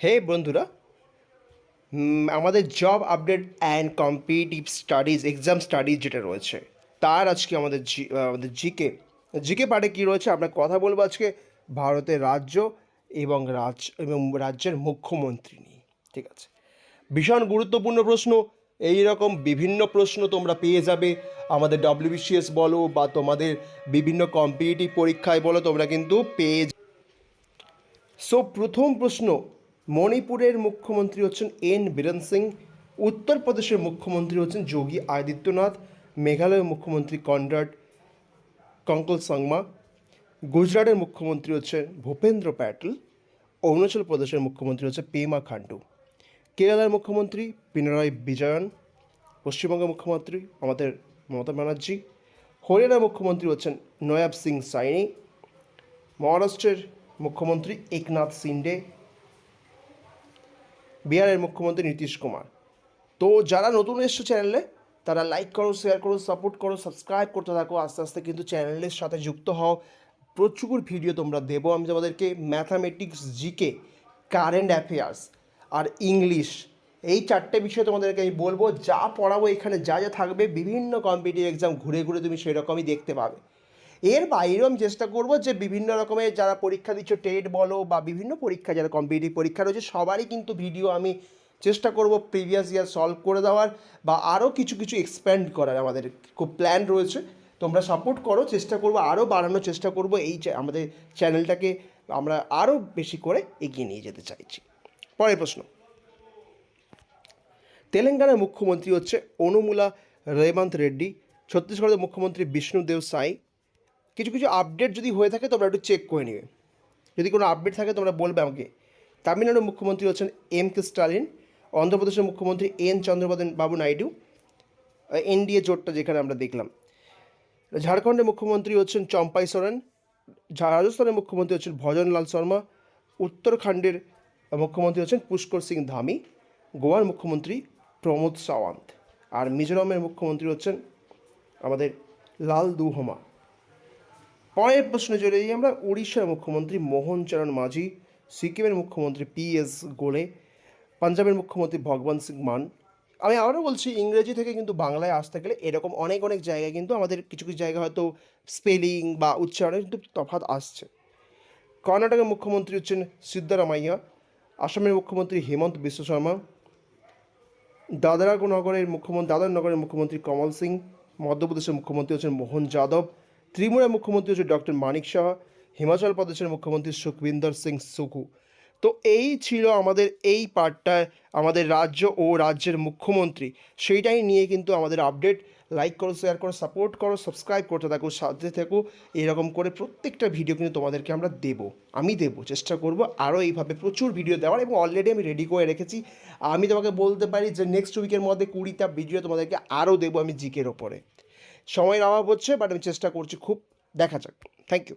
হে বন্ধুরা আমাদের job update and competitive studies exam studies যেটা রয়েছে, তার আজকে আমাদের জি আমাদের জিকে জিকে পার্টে কী রয়েছে আমরা কথা বলব আজকে ভারতের রাজ্য এবং রাজ, এবং রাজ্যের মুখ্যমন্ত্রী নিয়ে, ঠিক আছে? ভীষণ গুরুত্বপূর্ণ প্রশ্ন এই রকম বিভিন্ন প্রশ্ন তোমরা পেয়ে যাবে, আমাদের ডব্লিউবিসিএস বলো বা তোমাদের বিভিন্ন কম্পিটিটিভ পরীক্ষায় বলো তোমরা কিন্তু পেয়ে সো প্রথম প্রশ্ন মণিপুরের মুখ্যমন্ত্রী হচ্ছেন এন বীরেন সিং, উত্তরপ্রদেশের মুখ্যমন্ত্রী হচ্ছেন যোগী আদিত্যনাথ, মেঘালয়ের মুখ্যমন্ত্রী কনরাড কঙ্কল সংমা, গুজরাটের মুখ্যমন্ত্রী হচ্ছেন ভূপেন্দ্র প্যাটেল, অরুণাচল প্রদেশের মুখ্যমন্ত্রী হচ্ছে পেমা খান্ডু কেরালার মুখ্যমন্ত্রী পিনারাই বিজয়ন, পশ্চিমবঙ্গের মুখ্যমন্ত্রী আমাদের মমতা ব্যানার্জি, হরিয়ানার মুখ্যমন্ত্রী হচ্ছেন নয়াব সিং সাইনি, মহারাষ্ট্রের মুখ্যমন্ত্রী একনাথ সিন্ডে বিহারের মুখ্যমন্ত্রী নীতিশ কুমার। তো যারা নতুন এসছো চ্যানেলে, তারা লাইক করো শেয়ার করো সাপোর্ট করো সাবস্ক্রাইব করতে থাকো। আস্তে আস্তে কিন্তু চ্যানেলের সাথে যুক্ত হও। প্রচুর ভিডিও তোমরা দেবো। আমি তোমাদেরকে ম্যাথামেটিক্স জিকে কারেন্ট অ্যাফেয়ার্স আর ইংলিশ এই চারটে বিষয় তোমাদেরকে আমি বলব। যা পড়াবো এখানে, যা যা থাকবে, বিভিন্ন কম্পিটিভ এক্সাম ঘুরে ঘুরে তুমি সেরকমই দেখতে পাবে। এর বাইরেও আমি চেষ্টা করব যে বিভিন্ন রকমের যারা পরীক্ষা দিচ্ছ টেট বলো বা বিভিন্ন পরীক্ষা, যারা কম্পিটিটিভ পরীক্ষা রয়েছে, সবারই কিন্তু ভিডিও আমি চেষ্টা করব প্রিভিয়াস ইয়ার সলভ করে দেওয়ার বা আরও কিছু কিছু এক্সপ্যান্ড করার আমাদের খুব প্ল্যান রয়েছে। তোমরা সাপোর্ট করো, চেষ্টা করব আরও বাড়ানোর চেষ্টা করব, এই আমাদের চ্যানেলটাকে আমরা আরও বেশি করে এগিয়ে নিয়ে যেতে চাইছি। পরের প্রশ্ন। তেলেঙ্গানার মুখ্যমন্ত্রী হচ্ছে অনুমুলা রেমন্ত রেড্ডি, ছত্তিশগড়ের মুখ্যমন্ত্রী বিষ্ণুদেব সাই কিছু কিছু আপডেট যদি হয়ে থাকে, তোমরা একটু চেক করে নেবে। যদি কোনো আপডেট থাকে, তোমরা বলবে আমাকে। তামিলনাড়ুর মুখ্যমন্ত্রী হচ্ছেন এম কে স্টালিন, অন্ধ্রপ্রদেশের মুখ্যমন্ত্রী এন চন্দ্রবাবু বাবু নাইডু এনডিএ জোটটা যেখানে আমরা দেখলাম। ঝাড়খণ্ডের মুখ্যমন্ত্রী হচ্ছেন চম্পাই সোরেন, রাজস্থানের মুখ্যমন্ত্রী হচ্ছেন ভজনলাল শর্মা, উত্তরাখণ্ডের মুখ্যমন্ত্রী হচ্ছেন পুষ্কর সিং ধামি, গোয়ার মুখ্যমন্ত্রী প্রমোদ সাওয়ান্ত, আর মিজোরামের মুখ্যমন্ত্রী হচ্ছেন আমাদের লাল দুহমা পরের প্রশ্নে চলে যাই আমরা। উড়িষ্যার মুখ্যমন্ত্রী মোহন চরণ মাঝি, সিকিমের মুখ্যমন্ত্রী পি এস গোলে, পাঞ্জাবের মুখ্যমন্ত্রী ভগবান সিং মান। আমি আবারও বলছি, ইংরেজি থেকে কিন্তু বাংলায় আসতে গেলে এরকম অনেক অনেক জায়গায় কিন্তু আমাদের কিছু কিছু জায়গায় হয়তো স্পেলিং বা উচ্চারণে কিন্তু তফাৎ আসছে। কর্ণাটকের মুখ্যমন্ত্রী হচ্ছেন সিদ্ধারামাইয়া, আসামের মুখ্যমন্ত্রী হেমন্ত বিশ্ব শর্মা দাদরা নগরের মুখ্যমন্ত্রী, দাদর নগরের মুখ্যমন্ত্রী কমল সিং, মধ্যপ্রদেশের মুখ্যমন্ত্রী হচ্ছেন মোহন যাদব ত্রিপুরার মুখ্যমন্ত্রী হচ্ছে ডক্টর মানিক শাহ হিমাচল প্রদেশের মুখ্যমন্ত্রী সুখবিন্দর সিং সুকু। তো এই ছিল আমাদের এই পার্টটায় আমাদের রাজ্য ও রাজ্যের মুখ্যমন্ত্রী। সেইটাই নিয়ে কিন্তু আমাদের আপডেট। লাইক করো, শেয়ার করো, সাপোর্ট করো, সাবস্ক্রাইব করতে থাকো, সাথে থেকো। এরকম করে প্রত্যেকটা ভিডিও কিন্তু তোমাদেরকে আমরা দেবো, আমি দেবো, চেষ্টা করব আরও এইভাবে প্রচুর ভিডিও দেওয়ার এবং অলরেডি আমি রেডি করে রেখেছি। আমি তোমাকে বলতে পারি যে নেক্সট উইকের মধ্যে কুড়িটা ভিডিও তোমাদেরকে আরও দেবো আমি জিকের ওপরে। সময়ের অভাব হচ্ছে বাট আমি চেষ্টা করছি খুব দেখা যাক। Thank you